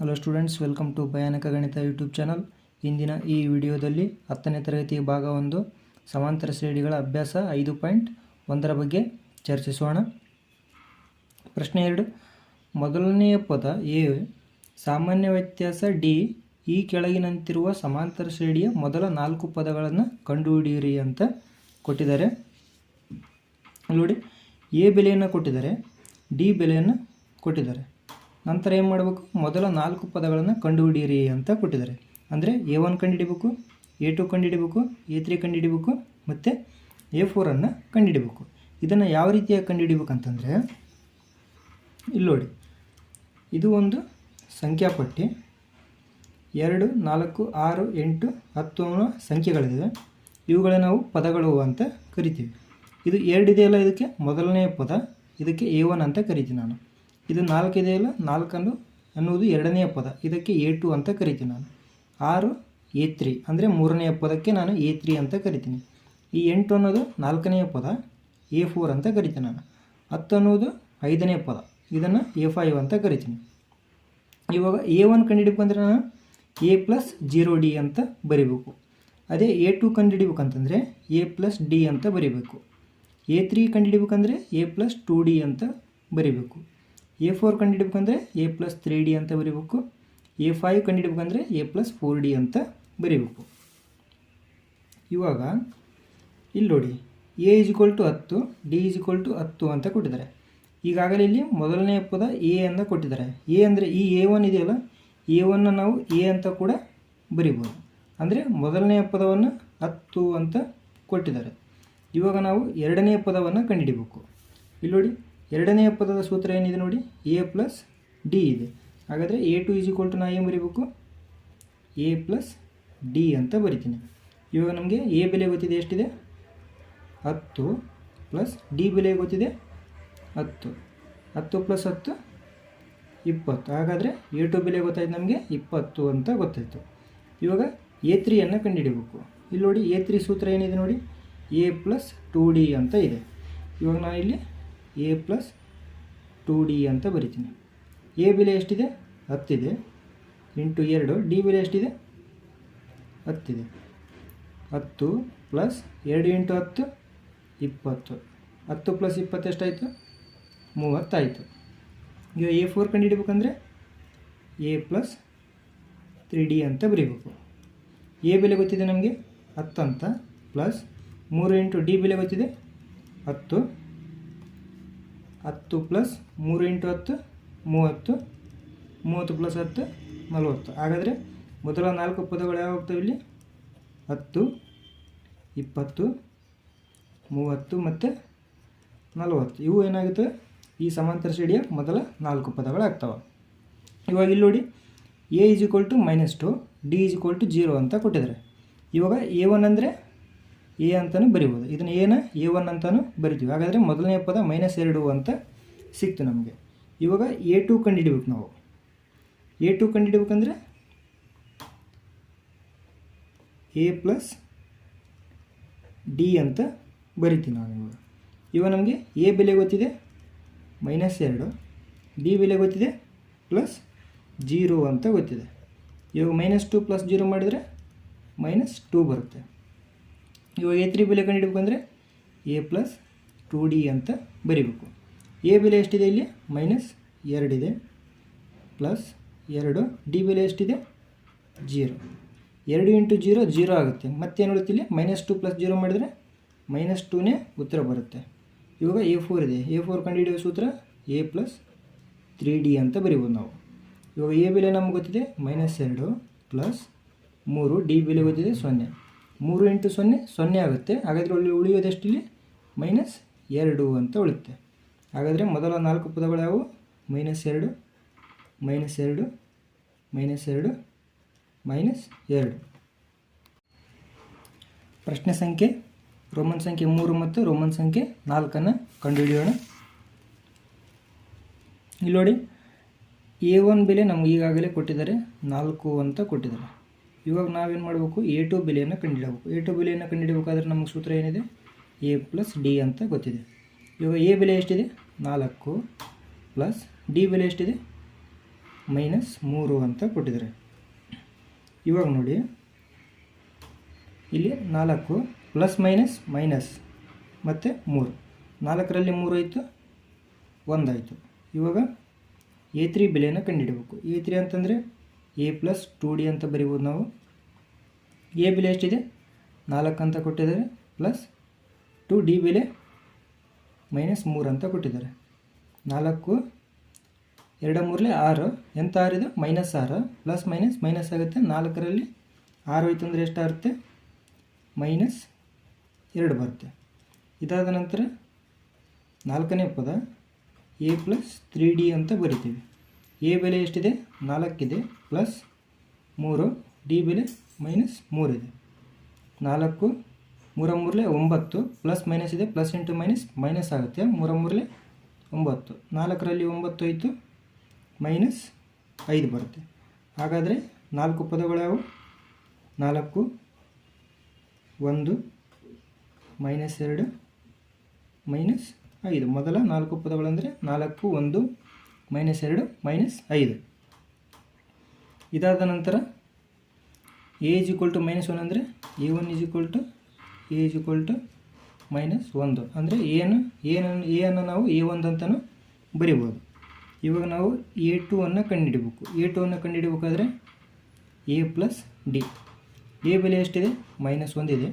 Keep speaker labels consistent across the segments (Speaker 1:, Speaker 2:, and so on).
Speaker 1: Hello students welcome to ಭಯಾನಕ ಗಣಿತ YouTube channel ಇಂದಿನ ಈ ವಿಡಿಯೋದಲ್ಲಿ ಹತ್ತನೇ ತರಗತಿ ಭಾಗ ಒಂದು ಸಮಾಂತರ ಶ್ರೇಣಿಗಳ ಅಭ್ಯಾಸ ಐದು ಪಾಯಿಂಟ್ ಒಂದರ ಬಗ್ಗೆ ಚರ್ಚಿಸೋಣ. ಪ್ರಶ್ನೆ ಎರಡು. ಮೊದಲನೆಯ ಪದ ಎ, ಸಾಮಾನ್ಯ ವ್ಯತ್ಯಾಸ ಡಿ, ಈ ಕೆಳಗಿನಂತಿರುವ ಸಮಾಂತರ ಶ್ರೇಣಿಯ ಮೊದಲ ನಾಲ್ಕು ಪದಗಳನ್ನು ಕಂಡುಹಿಡಿಯಿರಿ ಅಂತ ಕೊಟ್ಟಿದ್ದಾರೆ. ನೋಡಿ, ಎ ಬೆಲೆಯನ್ನು ಕೊಟ್ಟಿದ್ದಾರೆ, ಡಿ ಬೆಲೆಯನ್ನು ಕೊಟ್ಟಿದ್ದಾರೆ. ನಂತರ ಏನು ಮಾಡಬೇಕು? ಮೊದಲ ನಾಲ್ಕು ಪದಗಳನ್ನು ಕಂಡುಹಿಡಿಯಿರಿ ಅಂತ ಕೊಟ್ಟಿದ್ದಾರೆ. ಅಂದರೆ ಎ ಒನ್ ಕಂಡುಹಿಡಿಬೇಕು, ಎ ಟು ಕಂಡುಹಿಡಿಬೇಕು, ಎ ತ್ರೀ ಕಂಡುಹಿಡಿಬೇಕು, ಮತ್ತು ಎ ಫೋರನ್ನು ಕಂಡುಹಿಡಿಬೇಕು. ಇದನ್ನು ಯಾವ ರೀತಿಯಾಗಿ ಕಂಡುಹಿಡಿಬೇಕಂತಂದರೆ, ಇಲ್ಲಿ ನೋಡಿ. ಇದು ಒಂದು ಸಂಖ್ಯಾಪಟ್ಟಿ ಎರಡು, ನಾಲ್ಕು, ಆರು, ಎಂಟು ಹತ್ತು ಅನ್ನೋ ಸಂಖ್ಯೆಗಳಿವೆ ಇವುಗಳನ್ನು ನಾವು ಪದಗಳು ಅಂತ ಕರಿತೀವಿ. ಇದು ಎರಡಿದೆಯಲ್ಲ ಇದಕ್ಕೆ? ಮೊದಲನೇ ಪದ. ಇದಕ್ಕೆ ಎ ಒನ್ ಅಂತ ಕರಿತೀನಿ ನಾನು. ಇದು ನಾಲ್ಕಿದೆಯಲ್ಲ ನಾಲ್ಕನ್ನು ಅನ್ನುವುದು ಎರಡನೆಯ ಪದ. ಇದಕ್ಕೆ ಎ ಟು ಅಂತ ಕರಿತೀನಿ ನಾನು. ಆರು, ಎ ತ್ರೀ. ಅಂದರೆ ಮೂರನೆಯ ಪದಕ್ಕೆ ನಾನು ಎ ತ್ರೀ ಅಂತ ಕರಿತೀನಿ. ಈ ಎಂಟು ಅನ್ನೋದು ನಾಲ್ಕನೆಯ ಪದ, ಎ ಫೋರ್ ಅಂತ ಕರಿತೀನಿ ನಾನು. ಹತ್ತು ಅನ್ನೋದು ಐದನೇ ಪದ. ಇದನ್ನು ಎ ಫೈವ್ ಅಂತ ಕರಿತೀನಿ. ಇವಾಗ ಎ ಒನ್ ಕಂಡುಹಿಡಿಬೇಕು ಅಂದರೆ ನಾನು ಎ ಪ್ಲಸ್ ಜೀರೋ ಡಿ ಅಂತ ಬರಿಬೇಕು. ಅದೇ ಎ ಟು ಕಂಡುಹಿಡಿಬೇಕಂತಂದರೆ ಎ ಪ್ಲಸ್ ಡಿ ಅಂತ ಬರಿಬೇಕು. ಎ ತ್ರೀ ಕಂಡುಹಿಡಿಬೇಕಂದ್ರೆ ಎ ಪ್ಲಸ್ ಟು ಡಿ ಅಂತ ಬರಿಬೇಕು. ಎ ಫೋರ್ ಕಂಡುಹಿಡಬೇಕಂದ್ರೆ ಎ ಪ್ಲಸ್ ತ್ರೀ ಡಿ ಅಂತ ಬರಿಬೇಕು. ಎ ಫೈವ್ ಕಂಡುಹಿಡ್ಬೇಕಂದ್ರೆ ಎ ಪ್ಲಸ್ ಫೋರ್ ಡಿ ಅಂತ ಬರಿಬೇಕು. ಇವಾಗ ಇಲ್ಲಿ ನೋಡಿ ಎ ಇಸ್ ಈಕ್ವಲ್ ಟು ಹತ್ತು ಡಿ ಇಸ್ ಟು ಹತ್ತು ಅಂತ ಕೊಟ್ಟಿದ್ದಾರೆ. ಈಗಾಗಲೇ ಇಲ್ಲಿ ಮೊದಲನೇ ಪದ ಎ ಅಂತ ಕೊಟ್ಟಿದ್ದಾರೆ. ಎ ಅಂದರೆ ಈ ಎ ಒನ್ ಇದೆಯಲ್ಲ ಎ ಒನ್ನ ನಾವು ಎ ಅಂತ ಕೂಡ ಬರಿಬೋದು. ಅಂದರೆ ಮೊದಲನೆಯ ಪದವನ್ನು ಹತ್ತು ಅಂತ ಕೊಟ್ಟಿದ್ದಾರೆ. ಇವಾಗ ನಾವು ಎರಡನೇ ಪದವನ್ನು ಕಂಡುಹಿಡಿಬೇಕು ಇಲ್ಲಿ ನೋಡಿ ಎರಡನೆಯ ಪದದ ಸೂತ್ರ ಏನಿದೆ ನೋಡಿ? ಎ ಪ್ಲಸ್ ಡಿ ಇದೆ. ಹಾಗಾದರೆ A two is equal to ನಾ ಏನು ಬರೀಬೇಕು? ಎ ಪ್ಲಸ್ ಡಿ ಅಂತ ಬರಿತೀನಿ. ಇವಾಗ ನಮಗೆ ಎ ಬೆಲೆ ಗೊತ್ತಿದೆ, ಎಷ್ಟಿದೆ? ಹತ್ತು ಪ್ಲಸ್ ಡಿ ಬೆಲೆ ಗೊತ್ತಿದೆ, ಹತ್ತು. ಹತ್ತು ಪ್ಲಸ್ ಹತ್ತು, ಇಪ್ಪತ್ತು. ಹಾಗಾದರೆ ಎ ಟು ಬೆಲೆ ಗೊತ್ತಾಯ್ತು ನಮಗೆ, ಇಪ್ಪತ್ತು ಅಂತ ಗೊತ್ತಾಯಿತು. ಇವಾಗ ಎ ತ್ರೀಯನ್ನು ಕಂಡುಹಿಡಿಬೇಕು. ಇಲ್ಲಿ ನೋಡಿ ಎ ತ್ರೀ ಸೂತ್ರ ಏನಿದೆ ನೋಡಿ? ಎ ಪ್ಲಸ್ ಟು ಡಿ ಅಂತ ಇದೆ. ಇವಾಗ ನಾನು ಇಲ್ಲಿ ಎ ಪ್ಲಸ್ ಟು ಡಿ ಅಂತ ಬರಿತೀನಿ. ಎ ಬೆಲೆ ಎಷ್ಟಿದೆ? ಹತ್ತಿದೆ. ಇಂಟು ಎರಡು ಡಿ ಬೆಲೆ ಎಷ್ಟಿದೆ? ಹತ್ತಿದೆ. ಹತ್ತು ಪ್ಲಸ್ ಎರಡು ಇಂಟು ಹತ್ತು, ಇಪ್ಪತ್ತು. ಹತ್ತು ಪ್ಲಸ್ ಇಪ್ಪತ್ತೆಷ್ಟಾಯಿತು ಮೂವತ್ತಾಯಿತು. ಈಗ ಎ ಫೋರ್ ಕಂಡುಹಿಡಬೇಕಂದ್ರೆ ಎ ಪ್ಲಸ್ ತ್ರೀ ಡಿ ಅಂತ ಬರೀಬೇಕು. ಎ ಬೆಲೆ ಗೊತ್ತಿದೆ ನಮಗೆ? ಹತ್ತು ಅಂತ. ಪ್ಲಸ್ ಮೂರು ಇಂಟು ಡಿ ಬೆಲೆ ಗೊತ್ತಿದೆ? ಹತ್ತು. ಹತ್ತು ಪ್ಲಸ್ ಮೂರು ಇಂಟು ಹತ್ತು, ಮೂವತ್ತು ಮೂವತ್ತು ಪ್ಲಸ್ ಹತ್ತು, ನಲವತ್ತು. ಹಾಗಾದರೆ ಮೊದಲ ನಾಲ್ಕು ಪದಗಳು ಯಾವ ಆಗ್ತವೆ ಇಲ್ಲಿ? ಹತ್ತು, ಇಪ್ಪತ್ತು, ಮೂವತ್ತು ಮತ್ತು ನಲವತ್ತು. ಇವು ಏನಾಗುತ್ತವೆ ಈ ಸಮಾಂತರ ಶ್ರೇಣಿಯ ಮೊದಲ ನಾಲ್ಕು ಪದಗಳಾಗ್ತವೆ. ಇವಾಗ ಇಲ್ಲಿ ನೋಡಿ A is equal to minus two D is equal to zero ಅಂತ ಕೊಟ್ಟಿದ್ದಾರೆ. ಇವಾಗ ಎ ಒನ್ ಅಂದರೆ? ಎ ಅಂತಲೂ ಬರಿಬೋದು. ಇದನ್ನು ಏನ ಎ ಒನ್ ಅಂತಲೂ ಬರಿತೀವಿ. ಹಾಗಾದರೆ ಮೊದಲನೇ ಪದ ಮೈನಸ್ ಎರಡು ಅಂತ ಸಿಕ್ತು ನಮಗೆ. ಇವಾಗ ಎ ಟು ಕಂಡುಹಿಡಿಬೇಕು ನಾವು. ಎ ಟು ಕಂಡಿಡಿಬೇಕಂದ್ರೆ ಎ ಪ್ಲಸ್ ಡಿ ಅಂತ ಬರಿತೀನಿ ನಾನು ಇವಾಗ. ಇವಾಗ ನಮಗೆ ಎ ಬೆಲೆ ಗೊತ್ತಿದೆ? ಮೈನಸ್ ಎರಡು. ಡಿ ಬೆಲೆ ಗೊತ್ತಿದೆ? ಪ್ಲಸ್ ಜೀರೋ ಅಂತ ಗೊತ್ತಿದೆ. ಇವಾಗ ಮೈನಸ್ ಟು ಪ್ಲಸ್ ಜೀರೋ ಮಾಡಿದರೆ ಮೈನಸ್ ಟೂ ಬರುತ್ತೆ. ಇವಾಗ ಎ ತ್ರೀ ಬೆಲೆ ಕಂಡುಹಿಡಬೇಕಂದ್ರೆ ಎ ಪ್ಲಸ್ ಟು ಡಿ ಅಂತ ಬರಿಬೇಕು. ಎ ಬೆಲೆ ಎಷ್ಟಿದೆ ಇಲ್ಲಿ? ಮೈನಸ್ ಎರಡಿದೆ ಪ್ಲಸ್ ಎರಡು ಡಿ ಬೆಲೆ ಎಷ್ಟಿದೆ? ಜೀರೋ ಎರಡು ಇಂಟು ಜೀರೋ ಜೀರೋ ಆಗುತ್ತೆ. ಮತ್ತೇನು ಉಳಿತು ಇಲ್ಲಿ? ಮೈನಸ್ ಟು ಪ್ಲಸ್ ಜೀರೋ ಮಾಡಿದರೆ ಮೈನಸ್ ಟೂನೇ ಉತ್ತರ ಬರುತ್ತೆ. ಇವಾಗ ಎ ಫೋರ್ ಇದೆ. ಎ ಫೋರ್ ಕಂಡುಹಿಡಿಯುವ ಸೂತ್ರ ಎ ಪ್ಲಸ್ ತ್ರೀ ಡಿ ಅಂತ ಬರಿಬೋದು ನಾವು. ಇವಾಗ ಎ ಬೆಲೆ ನಮ್ಗೆ ಗೊತ್ತಿದೆ? ಮೈನಸ್ ಎರಡು ಪ್ಲಸ್ ಮೂರು ಡಿ ಬೆಲೆ ಗೊತ್ತಿದೆ? ಸೊನ್ನೆ. ಮೂರು ಇಂಟು ಸೊನ್ನೆ ಸೊನ್ನೆ ಆಗುತ್ತೆ. ಹಾಗಾದರೆ ಅಲ್ಲಿ ಉಳಿಯೋದೆಷ್ಟು ಇಲ್ಲಿ ಮೈನಸ್ ಎರಡು ಅಂತ ಉಳಿಯುತ್ತೆ ಹಾಗಾದರೆ ಮೊದಲ ನಾಲ್ಕು ಪದಗಳು ಯಾವುವು? ಮೈನಸ್ ಎರಡು ಮೈನಸ್ ಎರಡು ಮೈನಸ್ ಎರಡು ಮೈನಸ್ ಎರಡು. ಪ್ರಶ್ನೆ ಸಂಖ್ಯೆ, ರೋಮನ್ ಸಂಖ್ಯೆ ಮೂರು ಮತ್ತು ರೋಮನ್ ಸಂಖ್ಯೆ ನಾಲ್ಕನ್ನು ಕಂಡುಹಿಡಿಯೋಣ. ಇಲ್ಲಿ ನೋಡಿ, ಎ ಒನ್ ಬೆಲೆ ನಮ್ಗೆ ಈಗಾಗಲೇ ಕೊಟ್ಟಿದ್ದಾರೆ, ನಾಲ್ಕು ಅಂತ ಕೊಟ್ಟಿದ್ದಾರೆ. ಇವಾಗ ನಾವೇನು ಮಾಡಬೇಕು? ಎ ಟು ಬೆಲೆಯನ್ನು ಕಂಡುಹಿಡಬೇಕು ಎ ಟು ಬೆಲೆಯನ್ನು ಕಂಡುಹಿಡಬೇಕಾದ್ರೆ ನಮಗೆ ಸೂತ್ರ ಏನಿದೆ? ಎ ಪ್ಲಸ್ ಡಿ ಅಂತ ಗೊತ್ತಿದೆ. ಇವಾಗ ಎ ಬೆಲೆ ಎಷ್ಟಿದೆ? ನಾಲ್ಕು ಪ್ಲಸ್ ಡಿ ಬೆಲೆ ಎಷ್ಟಿದೆ? ಮೈನಸ್ ಮೂರು ಅಂತ ಕೊಟ್ಟಿದ್ದಾರೆ. ಇವಾಗ ನೋಡಿ. ಇಲ್ಲಿ ನಾಲ್ಕು ಪ್ಲಸ್ ಮೈನಸ್ ಮೈನಸ್ ಮತ್ತು ಮೂರು. ನಾಲ್ಕರಲ್ಲಿ ಮೂರು ಆಯಿತು ಒಂದಾಯಿತು ಇವಾಗ ಎ ತ್ರೀ ಬೆಲೆಯನ್ನು ಕಂಡುಹಿಡಬೇಕು ಎ ತ್ರೀ ಅಂತಂದರೆ ಎ ಪ್ಲಸ್ ಟು ಡಿ ಅಂತ ಬರಿಬೋದು ನಾವು. ಎ ಬೆಲೆ ಎಷ್ಟಿದೆ? ನಾಲ್ಕು ಅಂತ ಕೊಟ್ಟಿದ್ದಾರೆ ಪ್ಲಸ್ ಟು ಡಿ ಬೆಲೆ ಮೈನಸ್ ಮೂರು ಅಂತ ಕೊಟ್ಟಿದ್ದಾರೆ. ನಾಲ್ಕು, ಎರಡು ಮೂರಲೆ ಆರು ಎಂಥ ಆರಿದು? ಮೈನಸ್ ಆರು ಪ್ಲಸ್ ಮೈನಸ್ ಮೈನಸ್ ಆಗುತ್ತೆ. ನಾಲ್ಕರಲ್ಲಿ ಆರು ಹೋಯ್ತು ಅಂದರೆ ಎಷ್ಟಾಗುತ್ತೆ ಮೈನಸ್ ಎರಡು ಬರುತ್ತೆ. ಇದಾದ ನಂತರ ನಾಲ್ಕನೇ ಪದ ಎ ಪ್ಲಸ್ ತ್ರೀ ಡಿ ಅಂತ ಬರಿತೀವಿ. ಎ ಬೆಲೆ ಎಷ್ಟಿದೆ? ನಾಲ್ಕಿದೆ ಪ್ಲಸ್ ಮೂರು ಡಿ ಬೆಲೆ ಮೈನಸ್ ಮೂರಿದೆ ನಾಲ್ಕು, ಮೂರ ಮೂರಲೆ ಒಂಬತ್ತು ಪ್ಲಸ್ ಮೈನಸ್ ಇದೆ ಪ್ಲಸ್ ಇಂಟು ಮೈನಸ್ ಮೈನಸ್ ಆಗುತ್ತೆ. ಮೂರ ಮೂರಲೆ ಒಂಬತ್ತು. ನಾಲ್ಕರಲ್ಲಿ ಒಂಬತ್ತು ಆಯಿತು ಮೈನಸ್ ಐದು ಬರುತ್ತೆ. ಹಾಗಾದರೆ ನಾಲ್ಕು ಪದಗಳು ನಾಲ್ಕು, ಒಂದು ಮೈನಸ್ ಎರಡು ಮೈನಸ್ ಐದು. ಮೊದಲ ನಾಲ್ಕು ಪದಗಳಂದರೆ ನಾಲ್ಕು, ಒಂದು ಮೈನಸ್ ಎರಡು ಮೈನಸ್ ಐದು. ಇದಾದ ನಂತರ A is equal to minus one ಅಂದರೆ A one is equal to A is equal to minus ಒಂದು. ಅಂದರೆ ಏನು ಏನನ್ನು ಎ ಅನ್ನು ನಾವು ಎ ಒಂದು ಅಂತಲೂ ಬರಿಬೋದು. ಇವಾಗ ನಾವು ಎ ಟು ಅನ್ನು ಕಂಡುಹಿಡಬೇಕು ಎ ಟು ಅನ್ನು ಕಂಡುಹಿಡಬೇಕಾದ್ರೆ ಎ ಪ್ಲಸ್ ಡಿ ಎ ಬೆಲೆ ಎಷ್ಟಿದೆ? ಮೈನಸ್ ಒಂದಿದೆ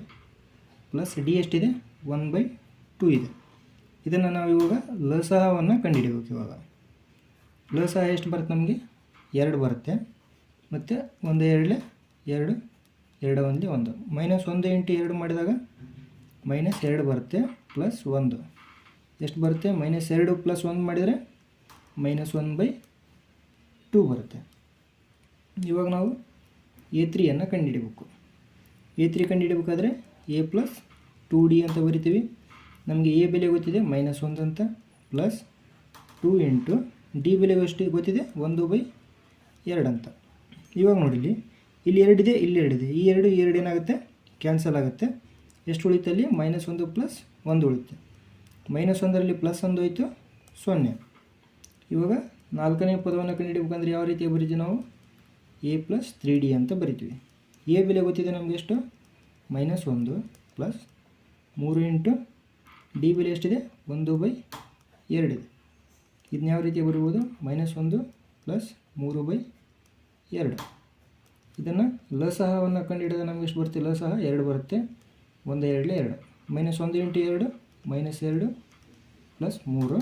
Speaker 1: ಪ್ಲಸ್ ಡಿ ಎಷ್ಟಿದೆ? ಒನ್ ಬೈ ಟೂ ಇದೆ. ಇದನ್ನು ನಾವು ಇವಾಗ ಲಸಹವನ್ನು ಕಂಡುಹಿಡಬೇಕು ಇವಾಗ. ಲಸಹ ಎಷ್ಟು ಬರುತ್ತೆ ನಮಗೆ? ಎರಡು ಬರುತ್ತೆ. ಮತ್ತು ಒಂದು ಎರಡಲೆ ಎರಡು ಎರಡು ಒಂದೇ ಒಂದು. ಮೈನಸ್ ಒಂದು ಇಂಟು ಎರಡು ಮಾಡಿದಾಗ ಮೈನಸ್ ಎರಡು ಬರುತ್ತೆ ಪ್ಲಸ್ ಒಂದು. ಎಷ್ಟು ಬರುತ್ತೆ? ಮೈನಸ್ ಎರಡು ಪ್ಲಸ್ ಒಂದು ಮಾಡಿದರೆ ಮೈನಸ್ ಒನ್ ಬೈ ಟೂ ಬರುತ್ತೆ. ಇವಾಗ ನಾವು ಎ ತ್ರೀಯನ್ನು ಕಂಡುಹಿಡಬೇಕು. ಎ ತ್ರೀ ಕಂಡುಹಿಡಬೇಕಾದ್ರೆ ಎ ಪ್ಲಸ್ ಟೂ ಡಿ ಅಂತ ಬರಿತೀವಿ. ನಮಗೆ ಎ ಬೆಲೆ ಗೊತ್ತಿದೆ? ಮೈನಸ್ ಒಂದು ಅಂತ. ಪ್ಲಸ್ ಟೂ ಇಂಟು ಡಿ ಬೆಲೆ ಎಷ್ಟು ಗೊತ್ತಿದೆ? ಒಂದು ಬೈ ಎರಡು ಅಂತ. ಇವಾಗ ನೋಡಿಲಿ ಇಲ್ಲಿ ಎರಡಿದೆ ಇಲ್ಲಿ ಎರಡಿದೆ. ಈ ಎರಡು ಈ ಎರಡು ಏನಾಗುತ್ತೆ? ಕ್ಯಾನ್ಸಲ್ ಆಗುತ್ತೆ. ಎಷ್ಟು ಉಳಿತು ಅಲ್ಲಿ? ಮೈನಸ್ ಒಂದು ಪ್ಲಸ್ ಒಂದು ಉಳಿತು ಮೈನಸ್ ಒಂದರಲ್ಲಿ ಪ್ಲಸ್ ಒಂದು ಹೋಯಿತು, ಸೊನ್ನೆ. ಇವಾಗ ನಾಲ್ಕನೇ ಪದವನ್ನು ಕಂಡುಹಿಡಬೇಕಂದ್ರೆ ಯಾವ ರೀತಿ ಬರೀತೀವಿ ನಾವು? ಎ ಪ್ಲಸ್ ತ್ರೀ ಡಿ ಅಂತ ಬರಿತೀವಿ. ಎ ಬೆಲೆ ಗೊತ್ತಿದೆ ನಮಗೆ ಎಷ್ಟು? ಮೈನಸ್ ಒಂದು ಪ್ಲಸ್ ಮೂರು ಇಂಟು ಡಿ ಬೆಲೆ ಎಷ್ಟಿದೆ? ಒಂದು ಬೈ ಎರಡಿದೆ ಇದನ್ನ ಯಾವ ರೀತಿ ಬರ್ಬೋದು? ಮೈನಸ್ ಒಂದು ಪ್ಲಸ್ ಮೂರು ಬೈ ಎರಡು. ಇದನ್ನು ಲಸಹವನ್ನು ಕಂಡುಹಿಡಿದ ನಮಗೆ ಎಷ್ಟು ಬರುತ್ತೆ? ಲಸಹ ಎರಡು ಬರುತ್ತೆ. ಒಂದು ಎರಡಲೇ ಎರಡು. ಮೈನಸ್ ಒಂದು ಇಂಟು ಎರಡು, ಮೈನಸ್ ಎರಡು ಪ್ಲಸ್ ಮೂರು.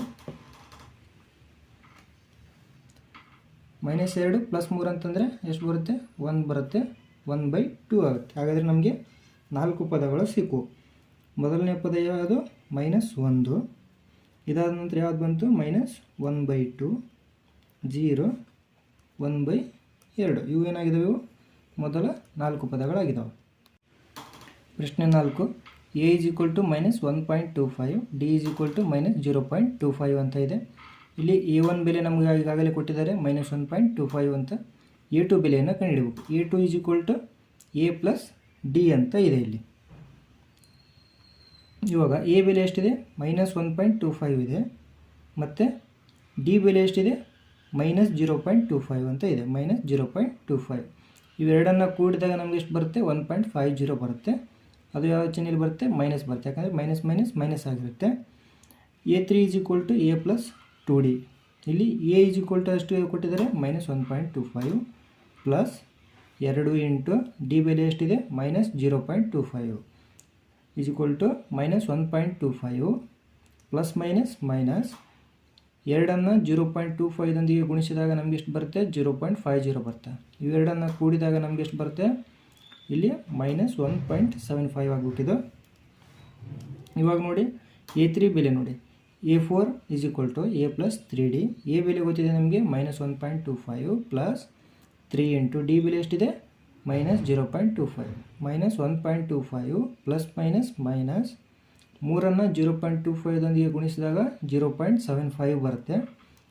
Speaker 1: ಮೈನಸ್ ಎರಡು ಪ್ಲಸ್ ಮೂರು ಅಂತಂದರೆ ಎಷ್ಟು ಬರುತ್ತೆ? ಒಂದು ಬರುತ್ತೆ. ಒನ್ ಬೈ ಟೂ ಆಗುತ್ತೆ. ಹಾಗಾದರೆ ನಮಗೆ ನಾಲ್ಕು ಪದಗಳು ಸಿಕ್ಕು. ಮೊದಲನೇ ಪದ ಯಾವುದು? ಮೈನಸ್ ಒಂದು. ಇದಾದ ನಂತರ ಯಾವ್ದು ಬಂತು? Minus one by two. Zero one by ಎರಡು. ಇವು ಏನಾಗಿದ್ದಾವೆ ಮೊದಲ ನಾಲ್ಕು ಪದಗಳಾಗಿದ್ದಾವೆ ಪ್ರಶ್ನೆ ನಾಲ್ಕು A is equal to minus one point two five D is equal to minus zero point two five ಅಂತ ಇದೆ. ಇಲ್ಲಿ ಎ ಒನ್ ಬೆಲೆ ನಮಗೆ ಈಗಾಗಲೇ ಕೊಟ್ಟಿದ್ದಾರೆ minus one point two five ಅಂತ. ಎ ಟು ಬೆಲೆಯನ್ನು ಕಂಡುಹಿಡಬೇಕು A two is equal to A plus D ಅಂತ ಇದೆ ಇಲ್ಲಿ. ಇವಾಗ ಎ ಬೆಲೆ ಎಷ್ಟಿದೆ? Minus one point two five ಇದೆ. ಮತ್ತು ಡಿ ಬೆಲೆ ಎಷ್ಟಿದೆ? Minus zero point two five ಅಂತ ಇದೆ. Minus zero point two five ಇವೆರಡನ್ನು ಕೂಡಿದಾಗ ನಮಗೆ ಎಷ್ಟು ಬರುತ್ತೆ? ಒನ್ ಪಾಯಿಂಟ್ ಫೈವ್ ಜೀರೋ ಬರುತ್ತೆ. ಅದು ಯಾವ ಚಿಹ್ನೆಯಲ್ಲಿ ಬರುತ್ತೆ? ಮೈನಸ್ ಬರುತ್ತೆ. ಯಾಕಂದರೆ ಮೈನಸ್ ಮೈನಸ್ ಮೈನಸ್ ಆಗಿರುತ್ತೆ. A three is equal to A plus two D ಇಲ್ಲಿ ಎ ಈಸ್ ಈಕ್ವಲ್ ಟು ಅಷ್ಟು ಕೊಟ್ಟಿದ್ದಾರೆ? Minus one point two five plus ಎರಡು ಇಂಟು ಡಿ ಬೆಲೆ ಎಷ್ಟಿದೆ? Minus zero point two five is equal to minus one point two five plus minus minus ಎರಡನ್ನು zero point two ಫೈವ್ದೊಂದಿಗೆ ಗುಣಿಸಿದಾಗ ನಮಗೆ ಎಷ್ಟು ಬರುತ್ತೆ? ಜೀರೋ ಪಾಯಿಂಟ್ ಫೈವ್ ಜೀರೋ ಬರುತ್ತೆ. ಇವೆರಡನ್ನು ಕೂಡಿದಾಗ ನಮಗೆ ಎಷ್ಟು ಬರುತ್ತೆ? ಇಲ್ಲಿ minus one point seven five ಆಗಿಬಿಟ್ಟಿದ್ದು. ಇವಾಗ ನೋಡಿ, ಎ ತ್ರೀ ಬೆಲೆ ನೋಡಿ. A four is equal to A plus three D. A ಬೆಲೆ ಗೊತ್ತಿದೆ ನಮಗೆ? Minus one point two five plus three into D ಬೆಲೆ ಎಷ್ಟಿದೆ? Minus zero point two five. Minus one point two five plus minus minus ಮೂರನ್ನು zero point two ಫೈವ್ದೊಂದಿಗೆ ಗುಣಿಸಿದಾಗ zero point seven five ಬರುತ್ತೆ.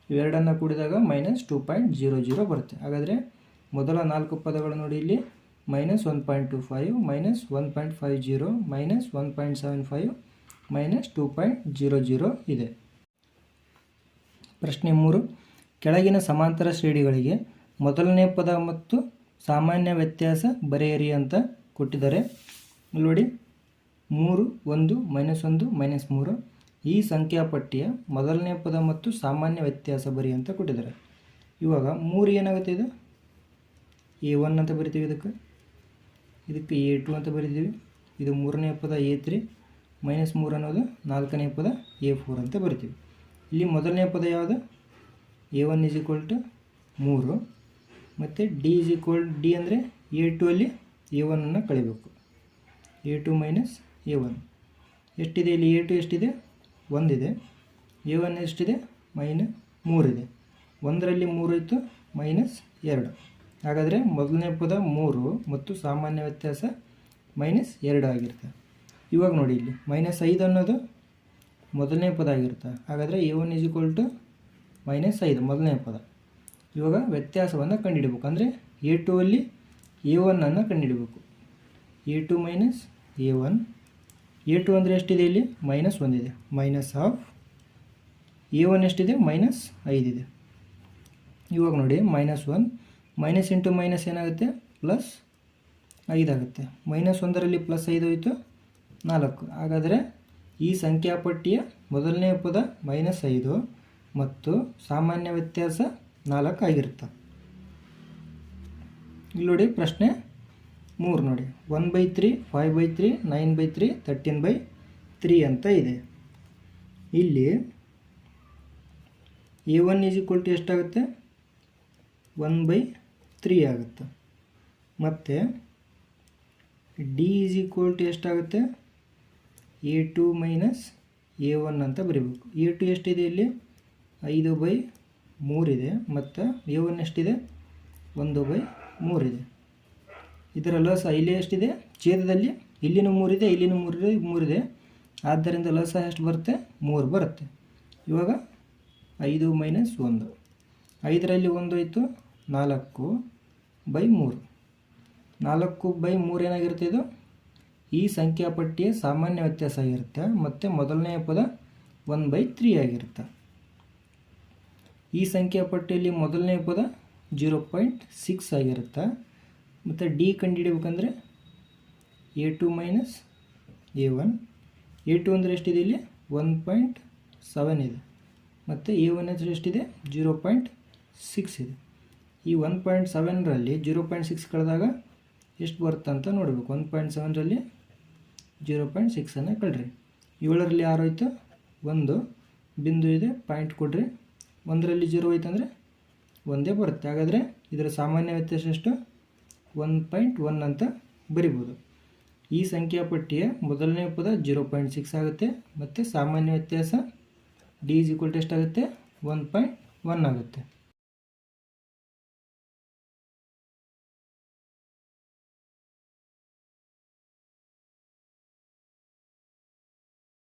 Speaker 1: ಇವೆರಡನ್ನು ಕೂಡಿದಾಗ minus two point zero zero ಬರುತ್ತೆ. ಹಾಗಾದರೆ ಮೊದಲ ನಾಲ್ಕು ಪದಗಳು ನೋಡಿ ಇಲ್ಲಿ. Minus one point two five minus one point five zero minus one point seven five minus two point zero zero ಇದೆ. ಪ್ರಶ್ನೆ ಮೂರು. ಕೆಳಗಿನ ಸಮಾಂತರ ಶ್ರೇಣಿಗಳಿಗೆ ಮೊದಲನೇ ಪದ ಮತ್ತು ಸಾಮಾನ್ಯ ವ್ಯತ್ಯಾಸ ಬರೆಯಿರಿ ಅಂತ ಕೊಟ್ಟಿದ್ದಾರೆ. ನೋಡಿ. ಮೂರು, ಒಂದು, ಮೈನಸ್ ಒಂದು, ಮೈನಸ್ ಮೂರು. ಈ ಸಂಖ್ಯಾ ಪಟ್ಟಿಯ ಮೊದಲನೇ ಪದ ಮತ್ತು ಸಾಮಾನ್ಯ ವ್ಯತ್ಯಾಸ ಬರಿ ಅಂತ ಕೊಟ್ಟಿದ್ದಾರೆ. ಇವಾಗ ಮೂರು ಏನಾಗುತ್ತೆ ಇದು? ಎ ಒನ್ ಅಂತ ಬರಿತೀವಿ ಇದಕ್ಕೆ. ಇದಕ್ಕೆ ಎ ಟು ಅಂತ ಬರಿತೀವಿ. ಇದು ಮೂರನೇ ಪದ ಎ ತ್ರೀ, ಮೈನಸ್ ಮೂರು ಅನ್ನೋದು ನಾಲ್ಕನೇ ಪದ ಎ ಫೋರ್ ಅಂತ ಬರಿತೀವಿ. ಇಲ್ಲಿ ಮೊದಲನೇ ಪದ ಯಾವುದು? A one is equal to ಮೂರು. ಮತ್ತು ಡಿ ಇಸ್ ಈಕ್ವಲ್ ಡಿ ಅಂದರೆ ಎ ಟು ಅಲ್ಲಿ ಎ ಒನ್ನನ್ನು ಕಳಿಬೇಕು. A two minus A one. ಎಷ್ಟಿದೆ ಇಲ್ಲಿ? ಎ ಟು ಎಷ್ಟಿದೆ? ಒಂದಿದೆ. ಎ ಒನ್ ಎಷ್ಟಿದೆ? ಮೈನ ಮೂರಿದೆ. ಒಂದರಲ್ಲಿ ಮೂರು ಇತ್ತು, ಮೈನಸ್ ಎರಡು. ಹಾಗಾದರೆ ಮೊದಲನೇ ಪದ ಮೂರು ಮತ್ತು ಸಾಮಾನ್ಯ ವ್ಯತ್ಯಾಸ ಮೈನಸ್ ಎರಡು ಆಗಿರುತ್ತೆ. ಇವಾಗ ನೋಡಿ ಇಲ್ಲಿ, ಮೈನಸ್ ಐದು ಅನ್ನೋದು ಮೊದಲನೇ ಪದ ಆಗಿರುತ್ತೆ. ಹಾಗಾದರೆ A one is equal to minus ಐದು, ಮೊದಲನೇ ಪದ. ಇವಾಗ ವ್ಯತ್ಯಾಸವನ್ನು ಕಂಡುಹಿಡಬೇಕು. ಅಂದರೆ ಎ ಟು ಅಲ್ಲಿ ಎ ಒನ್ನನ್ನು ಕಂಡುಹಿಡಬೇಕು. A two minus A one A two ಅಂದರೆ ಎಷ್ಟಿದೆ ಇಲ್ಲಿ? ಮೈನಸ್ ಒಂದಿದೆ ಮೈನಸ್ ಹಾಫ್ ಎ ಒನ್ ಎಷ್ಟಿದೆ? ಮೈನಸ್ ಐದಿದೆ ಇವಾಗ ನೋಡಿ minus one minus into minus ಏನಾಗುತ್ತೆ? ಪ್ಲಸ್ ಐದಾಗುತ್ತೆ ಮೈನಸ್ ಒಂದರಲ್ಲಿ ಪ್ಲಸ್ ಐದು ಹೋಯಿತು, ನಾಲ್ಕು. ಹಾಗಾದರೆ ಈ ಸಂಖ್ಯಾಪಟ್ಟಿಯ ಮೊದಲನೇ ಪದ ಮೈನಸ್ ಐದು ಮತ್ತು ಸಾಮಾನ್ಯ ವ್ಯತ್ಯಾಸ ನಾಲ್ಕು ಆಗಿರುತ್ತೆ. ಇಲ್ಲಿ ನೋಡಿ ಪ್ರಶ್ನೆ ಮೂರು ನೋಡಿ. One by three five by three nine by three thirteen by three ಅಂತ ಇದೆ. ಇಲ್ಲಿ A one is equal to ಎಷ್ಟಾಗುತ್ತೆ? ಒನ್ ಬೈ ತ್ರೀ ಆಗುತ್ತೆ. ಮತ್ತು ಡಿ ಈಸ್ ಈಕ್ವಲ್ ಟು ಎಷ್ಟಾಗುತ್ತೆ? A two minus A one ಅಂತ ಬರೀಬೇಕು. ಎ ಟು ಎಷ್ಟಿದೆ ಇಲ್ಲಿ? ಐದು ಬೈ ಮೂರಿದೆ ಮತ್ತು ಎ ಒನ್ ಎಷ್ಟಿದೆ? ಒಂದು ಬೈ ಮೂರಿದೆ ಇದರ ಲಸ ಇಲ್ಲಿ ಎಷ್ಟಿದೆ? ಛೇದದಲ್ಲಿ. ಇಲ್ಲಿನೂ ಮೂರಿದೆ ಇಲ್ಲಿನೂ ಮೂರಿದೆ ಮೂರಿದೆ. ಆದ್ದರಿಂದ ಲಸ ಎಷ್ಟು ಬರುತ್ತೆ? ಮೂರು ಬರುತ್ತೆ. ಇವಾಗ ಐದು ಮೈನಸ್ ಒಂದು. ಐದರಲ್ಲಿ ಒಂದು ಆಯಿತು? ನಾಲ್ಕು ಬೈ ಮೂರು. ನಾಲ್ಕು ಬೈ ಮೂರು ಏನಾಗಿರುತ್ತೆ ಇದು? ಈ ಸಂಖ್ಯಾಪಟ್ಟಿಯ ಸಾಮಾನ್ಯ ವ್ಯತ್ಯಾಸ ಆಗಿರುತ್ತೆ. ಮತ್ತು ಮೊದಲನೆಯ ಪದ ಒನ್ ಬೈ ತ್ರೀ ಆಗಿರುತ್ತೆ. ಈ ಸಂಖ್ಯಾಪಟ್ಟಿಯಲ್ಲಿ ಮೊದಲನೇ ಪದ ಜೀರೋ ಪಾಯಿಂಟ್ ಸಿಕ್ಸ್ ಆಗಿರುತ್ತೆ. ಮತ್ತು D ಕಂಡುಹಿಡಿಬೇಕಂದ್ರೆ A two minus A one A two ಅಂದರೆ ಎಷ್ಟಿದೆ ಇಲ್ಲಿ? ಒನ್ ಪಾಯಿಂಟ್ ಸೆವೆನ್ ಇದೆ. ಮತ್ತು ಎ ಒನ್ ಅಂದರೆ ಎಷ್ಟಿದೆ? ಜೀರೋ ಪಾಯಿಂಟ್ ಸಿಕ್ಸ್ ಇದೆ. ಈ ಒನ್ ಪಾಯಿಂಟ್ ಸೆವೆನ್ರಲ್ಲಿ ಜೀರೋ ಪಾಯಿಂಟ್ ಸಿಕ್ಸ್ ಕಳೆದಾಗ ಎಷ್ಟು ಬರುತ್ತೆ ಅಂತ ನೋಡಬೇಕು. ಒನ್ ಪಾಯಿಂಟ್ ಸೆವೆನ್ರಲ್ಲಿ ಜೀರೋ ಪಾಯಿಂಟ್ ಸಿಕ್ಸನ್ನು ಕಳ್ರಿ. ಏಳರಲ್ಲಿ ಆರು ಆಯಿತು ಒಂದು. ಬಿಂದು ಇದೆ ಪಾಯಿಂಟ್ ಕೊಡ್ರಿ. ಒಂದರಲ್ಲಿ ಜೀರೋ ಆಯ್ತು ಅಂದರೆ ಒಂದೇ ಬರುತ್ತೆ. ಹಾಗಾದರೆ ಇದರ ಸಾಮಾನ್ಯ ವ್ಯತ್ಯಾಸ ಎಷ್ಟು? ಒನ್ ಪಾಯಿಂಟ್ ಒನ್ ಅಂತ ಬರಿಬೋದು. ಈ ಸಂಖ್ಯಾಪಟ್ಟಿಯ ಮೊದಲನೇ ಪದ ಜೀರೋ ಪಾಯಿಂಟ್ ಸಿಕ್ಸ್ ಆಗುತ್ತೆ, ಮತ್ತು ಸಾಮಾನ್ಯ ವ್ಯತ್ಯಾಸ ಡಿ ಇಸ್ ಈಕ್ವಲ್ ಟು ಎಷ್ಟಾಗುತ್ತೆ? ಒನ್ ಪಾಯಿಂಟ್ ಒನ್ ಆಗುತ್ತೆ.